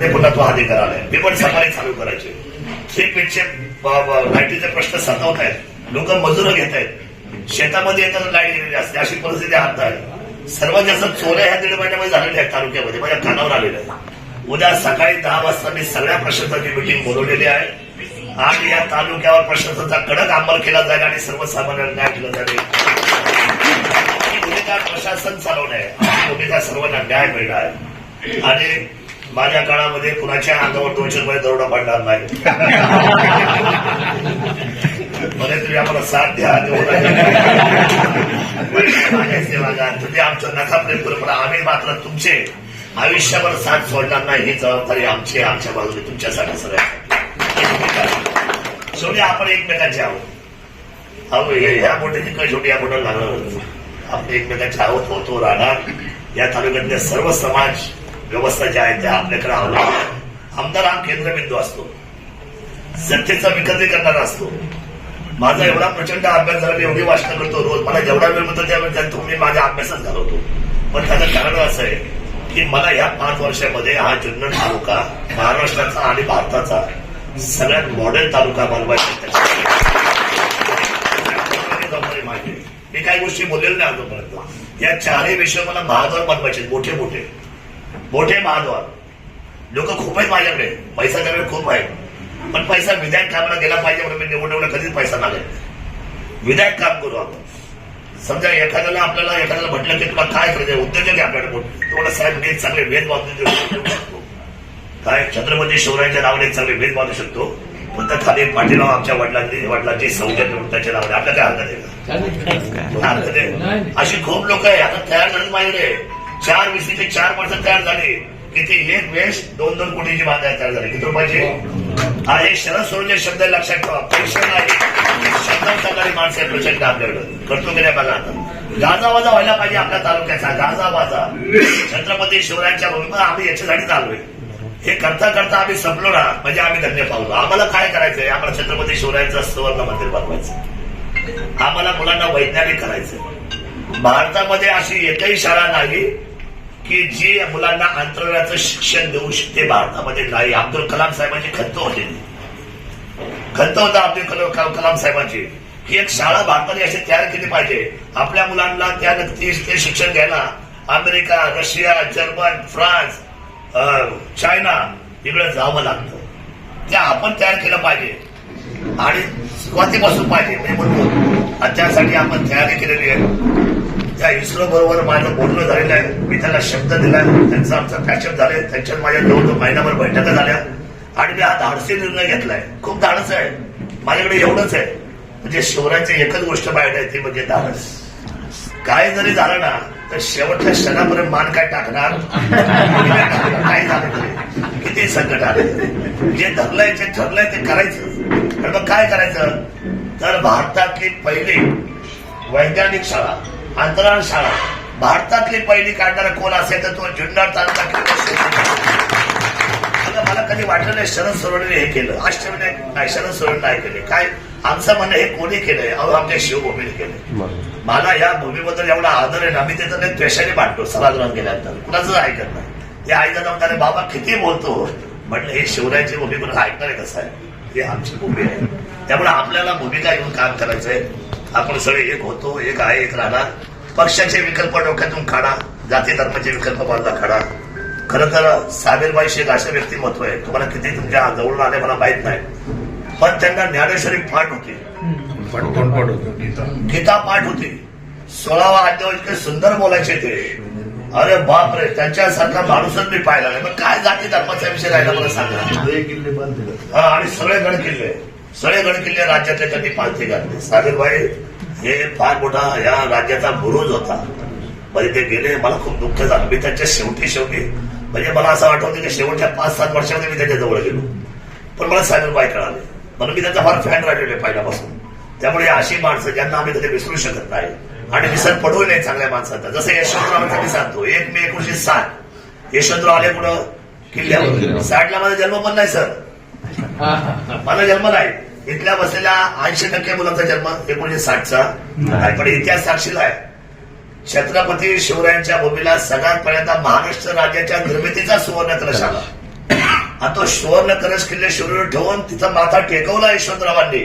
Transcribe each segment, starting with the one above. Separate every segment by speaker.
Speaker 1: ते पुन्हा तो अधिकार आलाय मी पण सकाळी चालू करायचे. थ्री लाईटीचे प्रश्न सतावत आहेत. लोक मजूर घेत आहेत. शेतामध्ये येताना लाइट गेलेली असते. अशी परिस्थिती आता. आहे सर्वात जास्त चोऱ्या ह्या दीड महिन्यामध्ये झालेल्या आहेत तालुक्यामध्ये. माझ्या कानावर आलेल्या आहेत. उद्या सकाळी दहा वाजता मी सगळ्या प्रशासनाची मिटिंग बोलवलेली आहे. आणि या तालुक्यावर प्रशासनाचा कडक अंमल केला जाईल आणि सर्वसामान्यांना न्याय दिला जाईल. भूमिका प्रशासन चालवणे आहे भूमिका सर्वांना न्याय मिळणार. आणि माझ्या काळामध्ये कुणाच्या अंगावर दोनशे रुपये दरोडा पडणार नाही. मला तुम्ही आम्हाला साथ द्या सेवागार तुम्ही आमचं नका प्रेम करू पण आम्ही मात्र तुमचे आयुष्यभर साथ सोडणार नाही. ही जबाबदारी आमची आमच्या बाजूने तुमच्यासाठी सगळ्या शेवटी आपण एकमेकांचे आहोत. अहो ह्या मोठ्याची काही शेवटी या मोठं लागणार आपण एकमेकांचे आहोत होतो राहणार. या तालुक्यातले सर्व समाज व्यवस्था ज्या आहेत त्या आपल्याकडे अवलंबून आमदार हा केंद्रबिंदू असतो. सत्तेचा विकल्प करणारा असतो. माझा एवढा प्रचंड अभ्यास झाला मी एवढी वाचना करतो रोज मला जेवढा वेळ मिळतो त्या वेळ मी माझ्या अभ्यासात घालवतो पण त्याचं कारण असं आहे की मला या पाच वर्षामध्ये हा जुन्नर तालुका महाराष्ट्राचा आणि भारताचा सगळ्यात मॉडेल तालुका बनवायचा माझी मी काही गोष्टी बोललेल्या नाही अजूनपर्यंत या चारही विषय मला महाद्वार बनवायचे मोठे मोठे मोठे महाद्वार. लोक खूप आहेत. माझ्याकडे पैसा त्याकडे खूप आहे पण पैसा विधायक कामाला गेला पाहिजे म्हणून मी निवडणुकीला कधीच पैसा मागेल विधायक काम करू आपण. समजा एखाद्याला आपल्याला एखाद्याला म्हटलं की तुला काय करायचं उद्योजक आहे आपल्याकडे तुम्हाला साहेब मी चांगले वेद देऊ शकतो. काय? छत्रपती शिवरायांच्या नावाने चांगले वेद बांधू शकतो? पण त्या खाली पाठीराव आमच्या वडिलांनी वडिलांची सौजन्य त्याच्या नावाने. आपल्या काय हरकत आहे का? हरकत आहे? अशी खूप लोक आहे आता तयार झाली माझ्याकडे. चार वीसचे चार माणसं तयार झाली. किती एक वेश दोन दोन कोटीची बांधायला तयार झाली. किती रुपयाची? हा. हे शरद सोडून शब्द लक्षात ठेवा. पैसे नाही. शब्द करणारी माणसं आहे प्रचंड आपल्याकडे. करतो की नाही बघा आता. गाजावाजा व्हायला पाहिजे आपल्या तालुक्याचा. गाजावाजा. छत्रपती शिवरायांच्या भूमिका आम्ही याच्यासाठी चाललोय. हे करता करता आम्ही संपलो ना म्हणजे आम्ही धन्य पावलो. आम्हाला काय करायचंय? आम्हाला छत्रपती शिवरायांचं सुवर्ण मंदिर बनवायचं आम्हाला मुलांना वैज्ञानिक करायचं भारतामध्ये अशी एकही शाळा नाही की जी मुलांना अंतराळाचं शिक्षण देऊ शकते भारतामध्ये नाही अब्दुल कलाम साहेबांची खंत होती. खंत होता अब्दुल कलाम कलाम- साहेबांची. की एक शाळा भारताने अशी तयार केली पाहिजे. आपल्या मुलांना त्या ते शिक्षण घ्यायला अमेरिका रशिया जर्मन फ्रान्स अं, चायना इकडे जावं लागतं. ते आपण तयार केलं पाहिजे. आणि सुरुवातीपासून पाहिजे मी म्हणतो. आणि त्यासाठी आपण तयारी केलेली आहे. त्या इस्रो बरोबर माझं बोलणं झालेलं आहे. मी त्याला शब्द दिलाय. त्यांचा आमचा पॅचअप झाले त्यांच्यात माझ्या जवळजवळ महिनाभर बैठका झाल्या. आणि मी हा धाडसी निर्णय घेतलाय. खूप धाडस आहे. माझ्याकडे एवढंच आहे. म्हणजे शिवरायची एकच गोष्ट बाहेर आहे ती म्हणजे धाडस. काय जरी झालं ना तर शेवटच्या क्षणापर्यंत मान काय टाकणार? काय झालं तरी? किती संकट आले? जे धरलंय जे ठरलंय ते करायचं. तर मग काय करायचं? तर भारतातली पहिली वैज्ञानिक शाळा अंतराळ शाळा. भारतातली पहिली काढणारा कोण असेल तर तो जुन्नर तालुका मला कधी वाटलं नाही शरद सोडवणे हे केलं. अष्टविनायक नाही शरद सोडवणे नाही केले. काय? आमचं म्हणणं हे कोणी केलंय? अहो आमच्या शिवभूमीने केलंय. मला या भूमीबद्दल एवढा आदर आहे ना मी त्याचं नाही द्वेषाने मांडतो सभागृहात गेल्यानंतर. कुणाचं ऐकत नाही. ते ऐकत म्हणतात बाबा किती बोलतो? म्हटलं हे शिवरायांची भूमी पण ऐकणार आहे कसं आहे? हे आमची भूमी आहे. त्यामुळे आपल्याला भूमिका घेऊन काम करायचंय. आपण सगळे एक होतो एक आहे एक राहणार. पक्षाचे विकल्प डोक्यातून काढा जाती धर्माचे विकल्प बाजूला काढा. खरं तर साबीरबाई शेख असं व्यक्तिमत्व आहे. तुम्हाला किती तुमच्या जवळून आले मला माहीत नाही. पण त्यांना ज्ञानेश्वरी पाठ होती. गीता. पाठ होती. सोळावा अध्याय इतके सुंदर बोलायचे ते. अरे बाप रे त्यांच्यासारखा माणूसच मी पाहिला नाही. मग काय जाती धर्माचा विषय राहिला मला सांगा. हा आणि सगळे गड किल्ले सगळे गड किल्ले राज्यातले त्यांनी पालथी घातले. सागरबाई हे फार मोठा या राज्याचा बुरुज होता. म्हणजे ते गेले मला खूप दुःख झालं. मी त्यांच्या शेवटी शेवटी म्हणजे मला असं आठवतं की शेवटच्या पाच सात वर्षामध्ये मी त्याच्याजवळ गेलो. पण मला सागरबाई कळाले. म्हणून मी त्यांचा फार फॅन राहिलेलो आहे पहिल्यापासून. त्यामुळे अशी माणसं ज्यांना आम्ही कधी विसरू शकत नाही. आणि विसर पडू नये चांगल्या माणसांचा. जसं यशवंतरावांचा मी सांगतो एक मे एकोणीशे साठ. यशवंतराव आले कुठं किल्ल्यावर. साठला माझा जन्म पण नाही सर. माझा जन्म नाही. इथल्या बसलेल्या ऐंशी टक्के मुलांचा जन्म एकोणीशे साठचा आहे. पण इतिहास साक्षीला आहे. छत्रपती शिवरायांच्या भूमीला सगळ्यात पहिल्यांदा महाराष्ट्र राज्याच्या निर्मितीचा सुवर्ण कलश आला आणि तो सुवर्ण कलश किल्ले शिवरीवर ठेवून तिथं माथा टेकवला यशवंतरावांनी.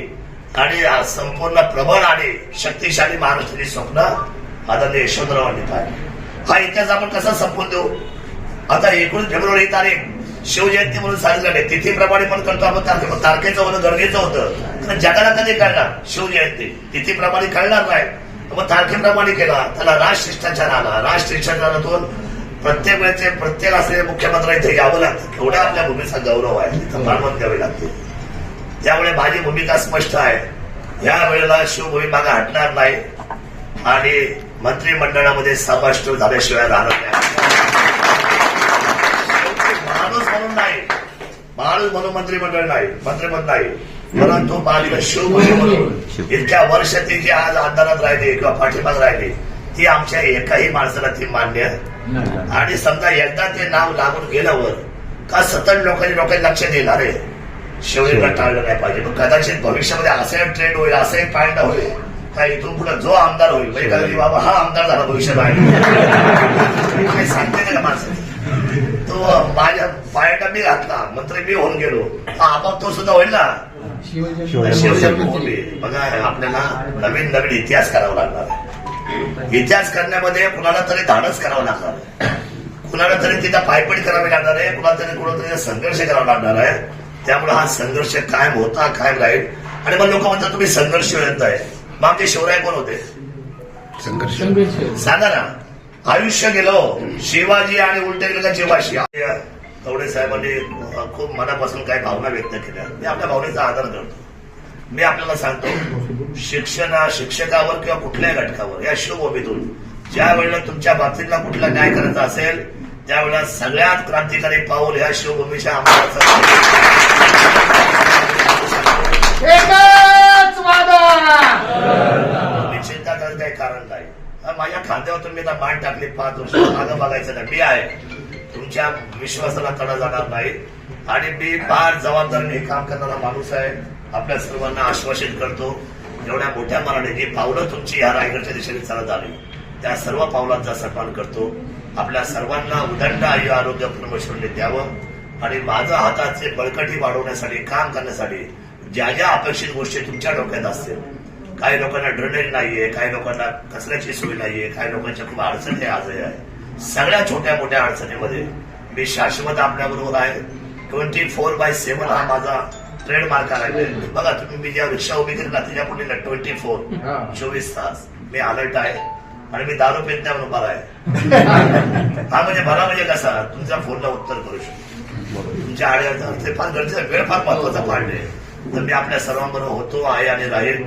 Speaker 1: आणि संपूर्ण प्रबळ आणि शक्तिशाली महाराष्ट्राची स्वप्न आदरणीय यशवंतरावांनी पाहिली. हा इतिहास आपण कसा संपवून देऊ? आता एकोणीस फेब्रुवारी तारीख शिवजयंती म्हणून साजरी झाली तिथीप्रमाणे पण करतो आपण. तारखे पण तारखेचं होणं गरजेचं होतं. कारण जगाला कधी कळणार? शिवजयंती. तिथीप्रमाणे कळणार नाही. मग तारखेप्रमाणे केला. त्याला राजशिष्टाचार आला. राजशिष्टाचारातून प्रत्येक वेळेचे प्रत्येक असलेले मुख्यमंत्री इथे यावं लागतं. एवढा आपल्या भूमीचा गौरव आहे. तिथं मानवत द्यावी लागते. त्यामुळे माझी भूमिका स्पष्ट आहे. या वेळेला शिवभूमी मागे हटणार नाही. आणि मंत्रिमंडळामध्ये समाविष्ट झाल्याशिवाय राहणार नाही. माणूस म्हणून मंत्रिमंडळ नाही मंत्रिमंडळ नाही. परंतु मालिका शिवभूमी म्हणून इतक्या वर्ष ती जी आज अंधारात राहिली किंवा पाठीमाग राहिली ती आमच्या एकाही माणसाला ती मान्य आहे. आणि समजा एकदा ते नाव लागून गेल्यावर का सतत लोकांनी लोकांनी लक्ष देणार आहे शिवलिंगला टाळलं नाही पाहिजे. पण कदाचित भविष्यामध्ये असं ट्रेंड होईल असं पॉईंट होईल. का इथून पुढे जो आमदार होईल म्हणजे बाबा हा आमदार झाला भविष्यात काही सांगते का माणसं तो माझ्या पायाटा मी घातला मंत्री मी होऊन गेलो. आपोआप तो सुद्धा होईल ना? बघा आपल्याला नवीन नवीन इतिहास करावा लागणार आहे. इतिहास करण्यामध्ये कुणाला तरी धाडस करावं लागणार आहे. कुणाला तरी तिथं पायपीट करावी लागणार आहे कुणाला तरी कुणाला तरी संघर्ष करावा लागणार आहे. त्यामुळे हा संघर्ष कायम होता कायम राहील. आणि मग लोक म्हणतात तुम्ही संघर्ष येत आहे. मग आमचे शिवराय कोण होते?
Speaker 2: संघर्ष.
Speaker 1: सांगा ना. आयुष्य गेलो शिवाजी आणि उलटे गेलं का जीवाशी कवडे साहेबांनी खूप मनापासून काही भावना व्यक्त केल्या. मी आपल्या भावनेचा आदर करतो. मी आपल्याला सांगतो शिक्षणा शिक्षकावर किंवा कुठल्याही घटकावर या शिवभूमीतून ज्या वेळेला तुमच्या बाबतीतला कुठला न्याय करायचा असेल त्यावेळेला सगळ्यात क्रांतिकारी पाऊल ह्या शिवभूमीच्या मी चिंता करायचं काही कारण नाही. माझ्या खांद्यावर तुम्ही आता मान टाकली पाच वर्ष मागं बघायचं नाही. मी आहे. तुमच्या विश्वासाला तडा जाणार नाही. आणि मी फार जबाबदारीने काम करणारा माणूस आहे. आपल्या सर्वांना आश्वासित करतो एवढ्या मोठ्या मनाने जी पावलं तुमची या रायगडच्या दिशेने चालत आली. त्या सर्व पावलांचा सन्मान करतो आपल्या सर्वांना उदंड आयु आरोग्य परमेश्वरने द्यावं. आणि माझं हाताचे बळकटी वाढवण्यासाठी काम करण्यासाठी ज्या ज्या अपेक्षित गोष्टी तुमच्या डोक्यात असतील काही लोकांना ड्रेनेज नाहीये काही लोकांना कचऱ्याची सोय नाहीये काही लोकांच्या खूप अडचणी आजही आहे सगळ्या छोट्या मोठ्या अडचणीमध्ये मी शाश्वत आपल्या बरोबर आहे. ट्वेंटी फोर बाय सेव्हन हा माझा ट्रेडमार्क आहे. बघा तुम्ही मी ज्या रिक्षा उभी केली ना त्याच्या पुढे ट्वेंटी फोर. चोवीस तास. मी अलर्ट आहे. आणि मी दारू म्हणून बरा आहे. हा म्हणजे भला म्हणजे कसा? तुमच्या फोनला उत्तर करू शकतो. तुमच्या आड्याचं ते फार गरजेचं. वेळ फार महत्त्वाचा आहे. तर मी आपल्या सर्वांबरोबर होतो आहे आणि राहील.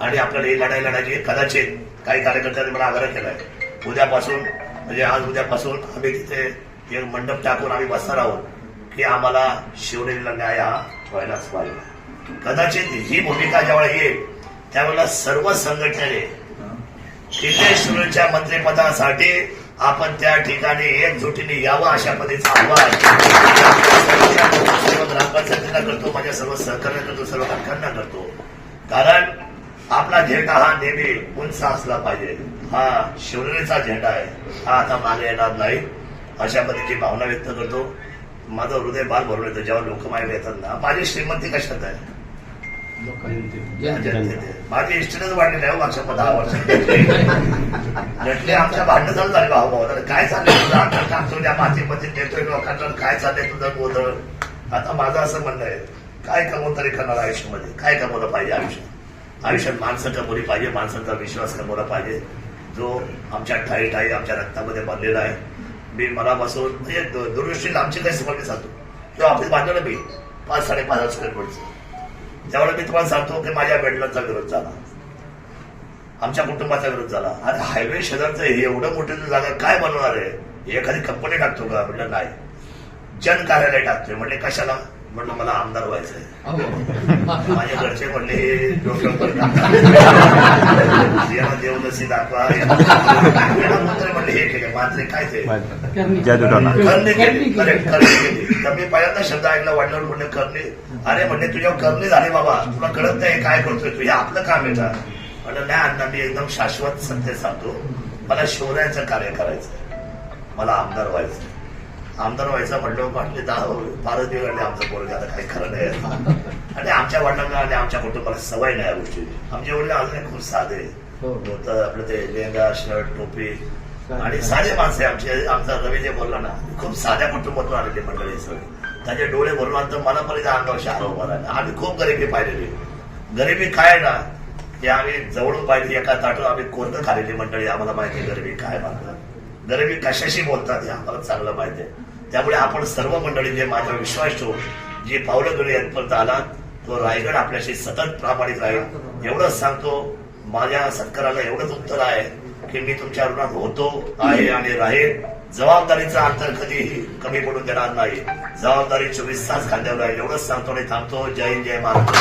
Speaker 1: आणि आपल्याला ही लढाई लढायची कदाचित काही कार्यकर्त्यांनी मला आग्रह केलाय. उद्यापासून म्हणजे आज उद्यापासून आम्ही तिथे एक मंडप टाकून आम्ही बसणार आहोत की आम्हाला शिवनेरीला न्याय हा व्हायलाच पाहिजे. कदाचित ही भूमिका ज्यावेळेला येईल त्यावेळेला सर्व संघटनेने किल्ले शिवनेरीच्या मंत्रिपदासाठी आपण त्या ठिकाणी एकजुटीने यावं अशा पद्धतीचं आव्हान सर्व ग्रामपंचायतींना करतो माझ्या सर्व सहकार्य करतो सर्व घटकांना करतो. कारण आपला झेंडा हा नेहमी उंच असला पाहिजे. हा शिवनेरीचा झेंडा आहे. हा आता मागे येणार नाही. अशा पद्धतीची भावना व्यक्त करतो. माझं हृदय फार भरून येतं. जेव्हा लोक माझ्या येतात ना माझी श्रीमंती कशात आहे? माझी इष्टच वाढलेली आहे हो मागच्या दहा वर्षात आमच्या भांडण चालू झाले भाऊ भाऊ. तर काय चाललंय तुझं? त्या मातीमध्ये देतोय लोकांना काय चाललंय तुझं गोंधळ? आता माझं असं म्हणणं आहे. काय कमवून तरी करणार आयुष्यामध्ये? काय कमवलं पाहिजे आयुष्यात? आयुष्यात माणसं कमवली पाहिजे माणसांचा विश्वास कमवला पाहिजे. जो आमच्या ठाई ठाई आमच्या रक्तामध्ये भरलेला आहे. मी मनापासून म्हणजे दूरदृष्टीला दुर्दृष्टीला आमची काही समजली सांगतो किंवा ऑफिस बांधलं मी पाच साडेपाच हजार स्क्वेअर फूटचं त्यावेळेला मी तुम्हाला सांगतो की माझ्या वडिलांचा विरोध झाला. आमच्या कुटुंबाचा विरोध झाला. अरे हायवे शेजारचं हे एवढं मोठं जागा काय बनवणार आहे? एखादी कंपनी टाकतो का? म्हटलं नाही. जन कार्यालय टाकतोय. म्हणजे कशाला? म्हटलं मला आमदार व्हायचंय. माझे घरचे म्हणले हे. याला दाखवा. मंत्री म्हणले हे केले मात्र काय ते? करणे केली. करेक्ट करणे केली. तर मी पहिल्यांदा शब्द ऐकला वाढल्यावर म्हणले करणे. अरे म्हणले तुझ्यावर करणे झाले बाबा. तुला कळत नाही काय करतोय तू. हे आपलं काम आहे का? म्हणलं नाही अण्णा मी एकदम शाश्वत सत्य सांगतो. मला शिवरायांचं कार्य करायचंय. मला आमदार व्हायचंय. आमदार व्हायचा म्हणलं म्हटले दहा फारच बिघडले आमचं पोरग आता काही खरं नाही. आणि आमच्या वडिलांना आणि आमच्या कुटुंबाला सवय नाही या गोष्टी आमचे वडील अजूनही खूप साधे. होतं आपलं ते लेंगा शर्ट टोपी आणि साधे माणसे आमचे. आमचा रवी जे बोलला ना खूप साध्या कुटुंबातून आलेली मंडळी सगळी. त्याचे डोळे भरून आलं मला पण अंगावर शहार उभा आम्ही खूप गरिबी पाहिलेली गरिबी काय ना हे आम्ही जवळून पाहिली एका ताटून आम्ही कोणतं खालेली मंडळी. आम्हाला माहिती गरिबी काय म्हणतात गरिबी कशाशी बोलतात हे आम्हाला चांगलं माहिती आहे. त्यामुळे आपण सर्व मंडळी जे माझ्यावर विश्वास ठेवून जी पावलं घेऊन येतपर्यंत आला तो रायगड आपल्याशी सतत प्रामाणिक राहील. एवढंच सांगतो माझ्या सत्काराला एवढंच उत्तर आहे की मी तुमच्या ऋणात होतो आहे आणि राहील. जबाबदारीचा अंतर कधीही कमी पडून देणार नाही. जबाबदारी चोवीस तास खांद्यावर राहील. एवढंच सांगतो आणि थांबतो. जय हिंद जय महाराष्ट्र.